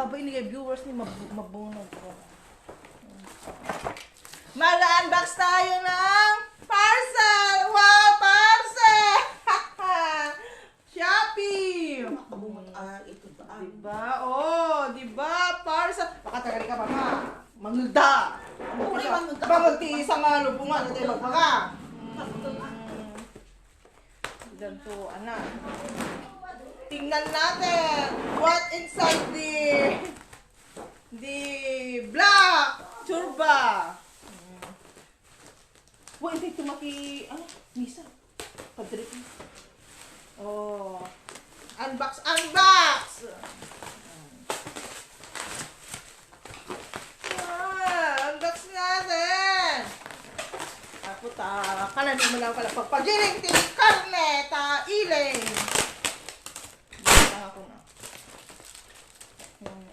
tagtagari ka babay ni viewers ni mab mabunod ko. Mag-unbox tayo ng parcel! Wow, parcel! Shopee! Ah, ito ba? Diba? Oh, diba? Parcel. Baka tagali ka mama. Mangulda. Uri, mangulda. Ba magtiisa nga lubungan at tayo magpaka. Ganto, anak. Tingnan natin what inside the the black turba. Wait, hindi tumaki, ano, misa. Padre. Oh. Unbox, unbox! Ah, unbox natin! Ako ta, kanan mo lang pala pagpagiling ti karne ta iling. Basta ako na. Mm.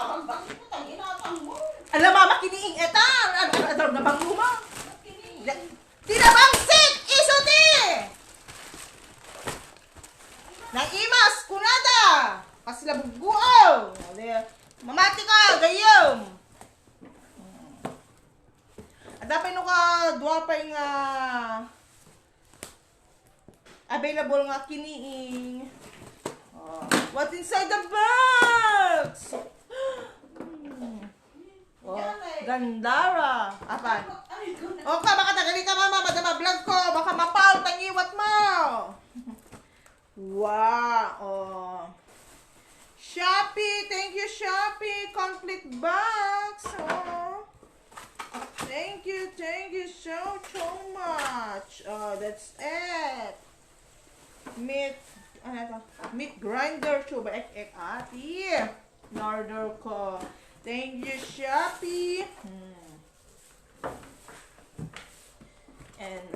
ah, bakit mo tang inatang mo? Alam mama kiniing etan. Ano ano ano na bang luma? Tinabang sik isuti. Nang imas kunada. Kasila buguaw. Mamati ka gayom. Adapay no ka duapay nga available nga kiniing. Oh, what's inside the box? Hmm. Oh, gandara. Apa? Ay, gano'n. O ka, baka tagali ka mama, madama vlog ko. Baka mapaw, tangiwat mo. Wow. Oh. Shopee, thank you Shopee. Complete box. Oh. Thank you, thank you so, so much. Oh, that's it. Meat, ano to? Meat grinder, chuba ek ek ati. Order ko. Thank you, Shopee. Hmm. And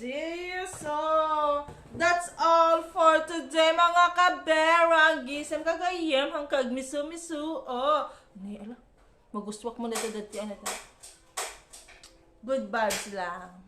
there, so that's all for today, mga kaberang. Gisem kagayem, hang kagmisu-misu. Oh, ni ala, magustwak mo na ano ito. Good vibes lang.